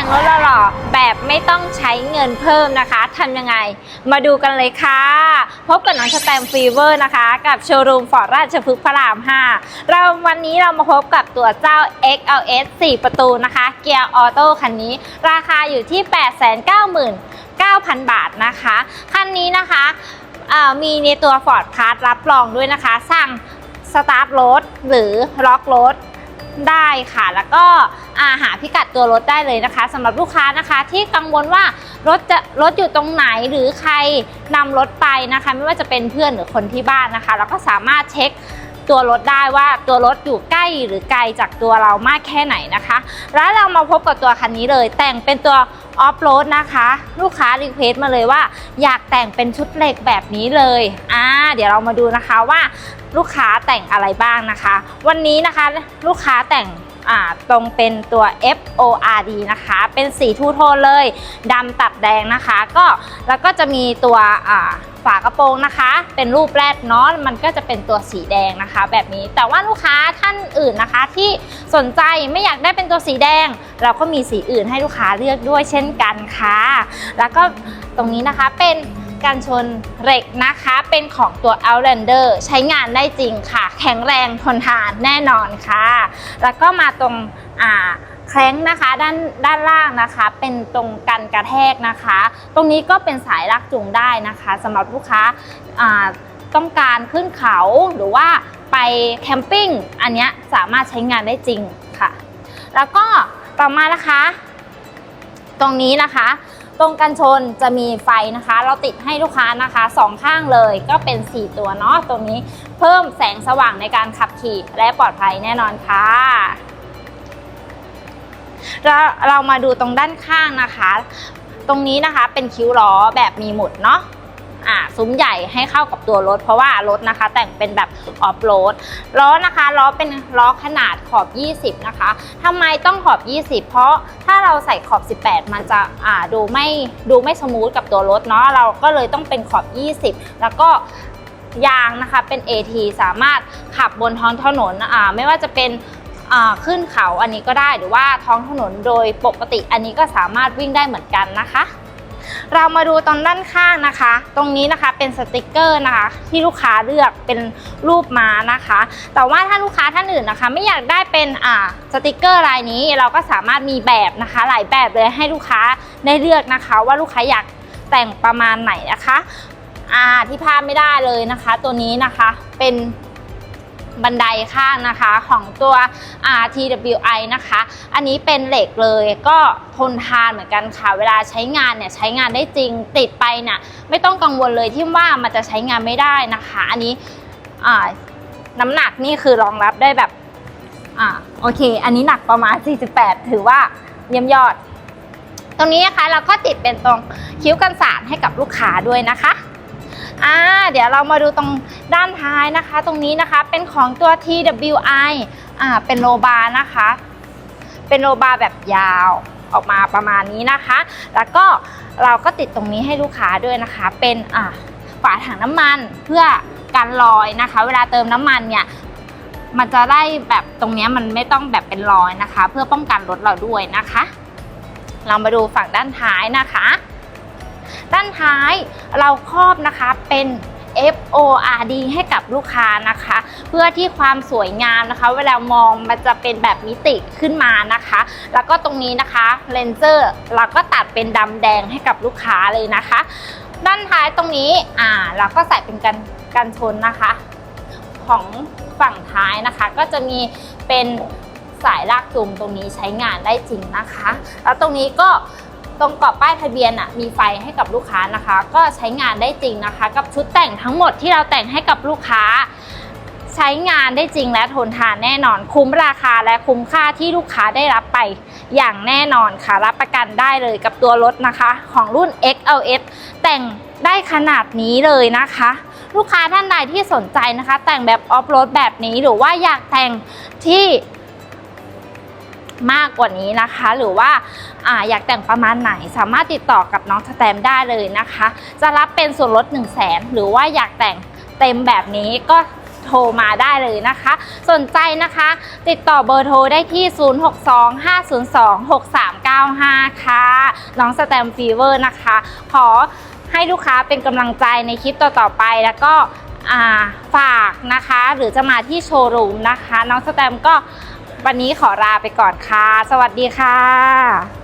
แต่งรถหล่อๆแบบไม่ต้องใช้เงินเพิ่มนะคะทำยังไง มาดูกันเลยค่ะ พบกับน้องสแตมฟีเวอร์นะคะ กับโชว์รูมฟอร์ดราชพฤกษ์พระราม 5 เราวันนี้เรามาพบกับตัวเจ้า XLS 4 ประตูนะคะ เกียร์ออโต้คันนี้ ราคาอยู่ที่ 899,000 บาทนะคะ คันนี้นะคะมีในตัว Ford p a s s รับรองด้วยนะคะ สั่งสตาร์ทรถหรือล็อกรถได้ค่ะ แล้วก็ อาหาพิกัดตัวรถได้เลยนะคะสำหรับลูกค้านะคะที่กังวลว่ารถจะรถอยู่ตรงไหนหรือใครนำรถไปนะคะ ไม่ว่าจะเป็นเพื่อนหรือคนที่บ้านนะคะ เราก็สามารถเช็คตัวรถได้ว่าตัวรถอยู่ใกล้หรือไกลจากตัวเรามากแค่ไหนนะคะ แล้วเรามาพบกับตัวคันนี้เลย แต่งเป็นตัวออฟโรดนะคะ ลูกค้ารีเควสต์มาเลยว่า อยากแต่งเป็นชุดเหล็กแบบนี้เลยอ่าเดี๋ยวเรามาดูนะคะว่าลูกค้าแต่งอะไรบ้างนะคะ วันนี้นะคะลูกค้าแต่ง อ่าตรงเป็นตัว F O R D นะคะ เป็นสีทูโทนเลยดำตัดแดงนะคะ ก็แล้วก็จะมีตัวอ่าฝากระโปรงนะคะ เป็นรูปแรดเนาะมันก็จะเป็นตัวสีแดงนะคะ แบบนี้แต่ว่าลูกค้าท่านอื่นนะคะ ที่สนใจไม่อยากได้เป็นตัวสีแดง เราก็มีสีอื่นให้ลูกค้าเลือกด้วยเช่นกันค่ะ แล้วก็ตรงนี้นะคะเป็น การชนเหล็กนะคะ เป็นของตัว Outlander ใช้งานได้จริงค่ะ แข็งแรงทนทานแน่นอนค่ะ แล้วก็มาตรงอ่าแคล้งนะคะด้านด้านล่างนะคะ เป็นตรงกันกระแทกนะคะ ตรงนี้ก็เป็นสายลากจูงได้นะคะสำหรับลูกค้าอ่าต้องการขึ้นเขาหรือว่าไปแคมปิ้งอันนี้สามารถใช้งานได้จริงค่ะ แล้วก็ต่อมานะคะ ตรงนี้นะคะ ตรงกันชนจะมีไฟนะคะ เราติดให้ลูกค้านะคะสองข้างเลยก็เป็น 4 ตัวเนาะตรงนี้เพิ่มแสงสว่างในการขับขี่และปลอดภัยแน่นอนค่ะเราเรามาดูตรงด้านข้างนะคะ ตรงนี้นะคะเป็นคิ้วล้อแบบมีหมุดเนาะ อ่าซุ้มใหญ่ให้เข้ากับตัวรถ เพราะว่ารถนะคะ แต่งเป็นแบบออฟโรดล้อนะคะล้อเป็นล้อขนาดขอบ 20 นะคะทำไมต้องขอบ 20 เพราะถ้าเราใส่ขอบ 18 มันจะอ่าดูไม่ดูไม่สมูทกับตัวรถเนาะเราก็เลยต้องเป็นขอบ 20 แล้วก็ยางนะคะเป็น AT สามารถขับบนท้องถนนอ่าไม่ว่าจะเป็นอ่าขึ้นเขาอันนี้ก็ได้หรือว่าท้องถนนโดยปกติอันนี้ก็สามารถวิ่งได้เหมือนกันนะคะ เรามาดูตอนด้านข้างนะคะ ตรงนี้นะคะเป็นสติกเกอร์นะคะ ที่ลูกค้าเลือกเป็นรูปม้านะคะ แต่ว่าถ้าลูกค้าท่านอื่นนะคะ ไม่อยากได้เป็นอ่าสติกเกอร์ลายนี้เราก็สามารถมีแบบนะคะ หลายแบบเลยให้ลูกค้าได้เลือกนะคะ ว่าลูกค้าอยากแต่งประมาณไหนนะคะอ่าที่พลาดไม่ได้เลยนะคะ ตัวนี้นะคะเป็น บันไดข้างนะคะของตัว RTWI นะคะ อันนี้เป็นเหล็กเลยก็ทนทานเหมือนกันค่ะ เวลาใช้งานเนี่ยใช้งานได้จริงติดไปเนี่ยไม่ต้องกังวลเลยที่ว่ามันจะใช้งานไม่ได้นะคะ อันนี้น้ำหนักนี่คือรองรับได้แบบอ่าโอเค อันนี้หนักประมาณ 48 ถือว่าเยี่ยมยอด ตรงนี้นะคะเราก็ติดเป็นตรงคิ้วกันสาดให้กับลูกค้าด้วยนะคะ อ่าเดี๋ยวเรามาดูตรงด้านท้ายนะคะ ตรงนี้นะคะเป็นของตัว TWI อ่าเป็นโลบาร์นะคะ เป็นโลบาร์แบบยาวออกมาประมาณนี้นะคะ แล้วก็เราก็ติดตรงนี้ให้ลูกค้าด้วยนะคะ เป็นอ่าฝาถังน้ำมันเพื่อกันรอยนะคะ เวลาเติมน้ำมันเนี่ยมันจะได้แบบตรงนี้มันไม่ต้องแบบเป็นรอยนะคะ เพื่อป้องกันรถเราด้วยนะคะ เรามาดูฝั่งด้านท้ายนะคะ ด้านท้ายเราครอบนะคะเป็น FORD ให้กับลูกค้านะคะ เพื่อที่ความสวยงามนะคะ เวลามองมันจะเป็นแบบมิติขึ้นมานะคะ แล้วก็ตรงนี้นะคะเลนเซอร์เราก็ตัดเป็นดำแดงให้กับลูกค้าเลยนะคะ ด้านท้ายตรงนี้อ่าเราก็ใส่เป็นกันกันชนนะคะ ของฝั่งท้ายนะคะ ก็จะมีเป็นสายลากจูงตรงนี้ใช้งานได้จริงนะคะ แล้วตรงนี้ก็ ตรงกรอบป้ายทะเบียนอะมีไฟให้กับลูกค้านะคะ ก็ใช้งานได้จริงนะคะ กับชุดแต่งทั้งหมดที่เราแต่งให้กับลูกค้า ใช้งานได้จริงและทนทานแน่นอน คุ้มราคาและคุ้มค่าที่ลูกค้าได้รับไปอย่างแน่นอนค่ะ รับประกันได้เลยกับตัวรถนะคะ ของรุ่น XLS แต่งได้ขนาดนี้เลยนะคะ ลูกค้าท่านใดที่สนใจนะคะ แต่งแบบออฟโรดแบบนี้หรือว่าอยากแต่งที่ มากกว่านี้นะคะ หรือว่าอาอยากแต่งประมาณไหนสามารถติดต่อกับน้องสแตมได้เลยนะคะ จะรับเป็นส่วนลด 1 0 0 0 0แสนหรือว่าอยากแต่งเต็มแบบนี้ก็โทรมาได้เลยนะคะ สนใจนะคะ ติดต่อเบอร์โทรได้ที่ 0625026395 ค่ะ น้องสแตมฟีเวอร์นะคะ ขอให้ลูกค้าเป็นกำลังใจในคลิปต่อๆไปแล้วก็ฝากนะคะ หรือจะมาที่โชว์รูมนะคะ น้องสแตมก็ วันนี้ขอลาไปก่อนค่ะ สวัสดีค่ะ